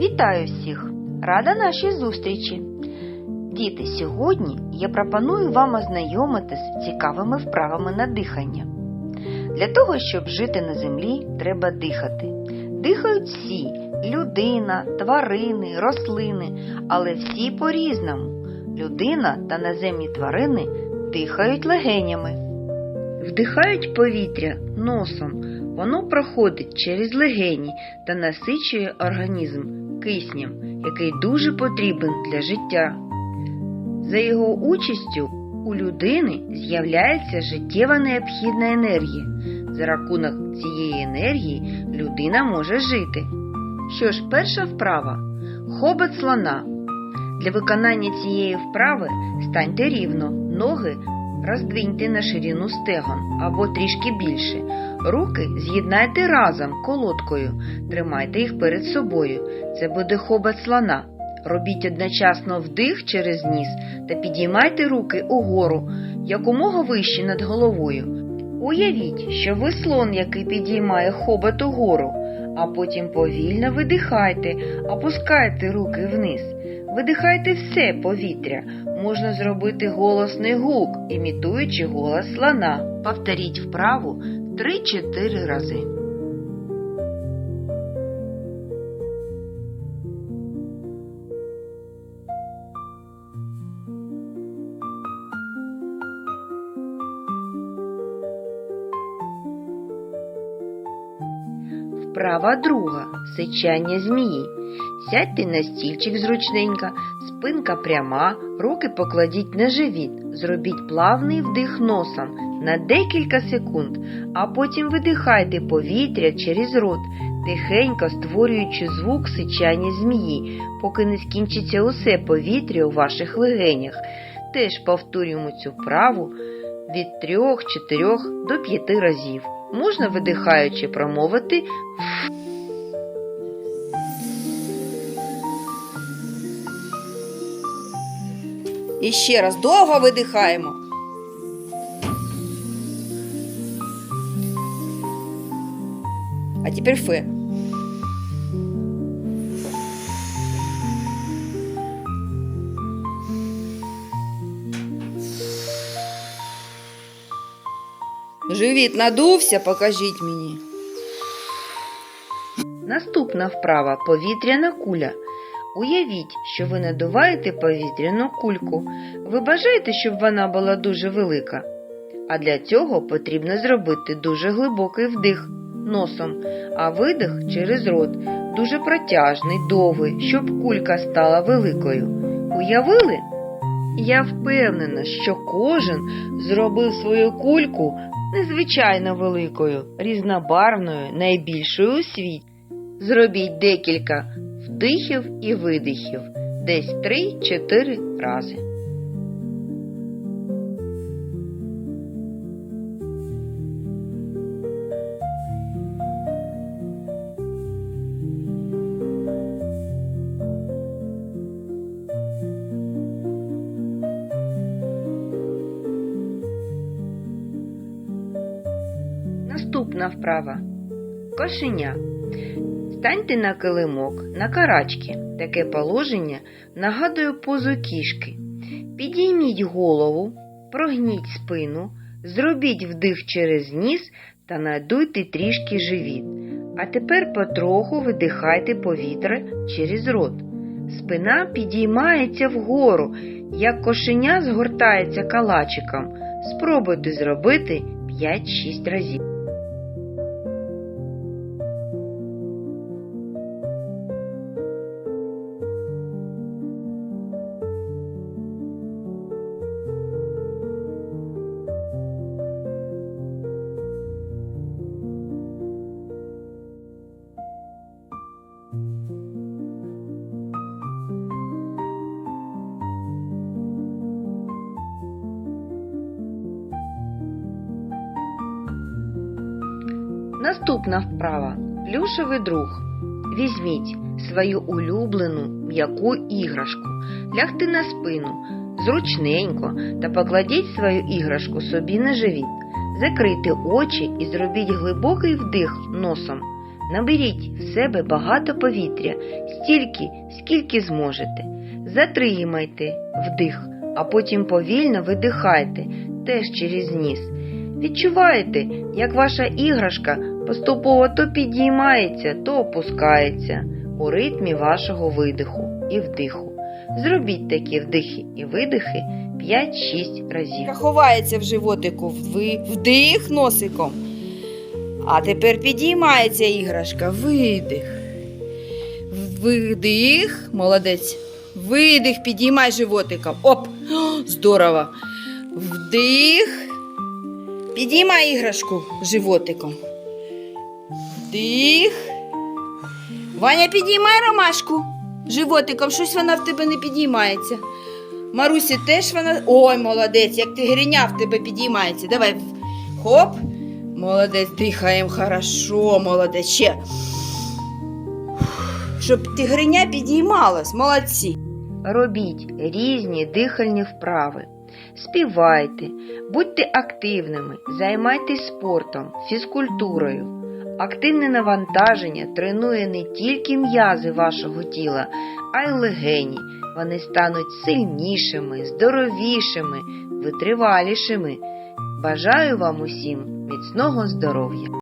Вітаю всіх! Рада нашій зустрічі! Діти, сьогодні я пропоную вам ознайомитись з цікавими вправами на дихання. Для того, щоб жити на землі, треба дихати. Дихають всі людина, тварини, рослини, але всі по-різному. Людина та наземні тварини дихають легенями. Вдихають повітря носом. Воно проходить через легені та насичує організм киснем, який дуже потрібен для життя. За його участю у людини з'являється життєва необхідна енергія. За рахунок цієї енергії людина може жити. Що ж, перша вправа хобот слона. Для виконання цієї вправи станьте рівно, ноги роздвиньте на ширину стегон або трішки більше. Руки з'єднайте разом колодкою, тримайте їх перед собою. Це буде хобот слона. Робіть одночасно вдих через ніс та підіймайте руки угору, якомога вище над головою. Уявіть, що ви слон, який підіймає хобот угору, а потім повільно видихайте, опускайте руки вниз. Видихайте все повітря. Можна зробити голосний гук, імітуючи голос слона. Повторіть вправу 3-4 рази. Вправа друга сичання змії. Сядьте на стільчик зручненько, спинка пряма, руки покладіть на живіт. Зробіть плавний вдих носом на декілька секунд, а потім видихайте повітря через рот, тихенько створюючи звук сичання змії, поки не скінчиться усе повітря у ваших легенях. Теж повторюємо цю вправу від 3-4 до 5 разів. Можна видихаючи промовити І ще раз довго видихаємо. А тепер фе. Живіт надувся, покажіть мені. Наступна вправа повітряна куля. Уявіть, що ви надуваєте повітряну кульку. Ви бажаєте, щоб вона була дуже велика. А для цього потрібно зробити дуже глибокий вдих носом, а видих через рот, дуже протяжний, довгий, щоб кулька стала великою. Уявили? Я впевнена, що кожен зробив свою кульку незвичайно великою, різнобарвною, найбільшою у світі. Зробіть декілька вдихів і видихів, десь 3-4 рази. Наступна вправа. Кошеня. Станьте на килимок, на карачки. Таке положення нагадує позу кішки. Підійміть голову, прогніть спину, зробіть вдих через ніс та надуйте трішки живіт. А тепер потроху видихайте повітря через рот. Спина підіймається вгору, як кошеня згортається калачиком. Спробуйте зробити 5-6 разів. Наступна вправа. Плюшевий друг. Візьміть свою улюблену м'яку іграшку, лягти на спину зручненько та покладіть свою іграшку собі на живіт. Закрийте очі і зробіть глибокий вдих носом. Наберіть в себе багато повітря, стільки, скільки зможете. Затримайте вдих, а потім повільно видихайте, теж через ніс. Відчуваєте, як ваша іграшка поступово то підіймається, то опускається у ритмі вашого видиху і вдиху. Зробіть такі вдихи і видихи 5-6 разів. Ховається в животику вди- вдих носиком. А тепер підіймається іграшка. Видих. Видих. Молодець. Видих, підіймай животиком. Оп! Здорово. Вдих. Підіймай іграшку животиком. Вдих. Ваня, підіймай ромашку животиком. Щось вона в тебе не підіймається. Марусі теж вона. Ой, молодець, як ти гриня в тебе підіймається. Давай. Хоп. Молодець, дихаємо хорошо, молодець. Ще. Щоб ти гриня підіймалась, молодці. Робіть різні дихальні вправи. Співайте, будьте активними, займайтесь спортом, фізкультурою. Активне навантаження тренує не тільки м'язи вашого тіла, а й легені. Вони стануть сильнішими, здоровішими, витривалішими. Бажаю вам усім міцного здоров'я!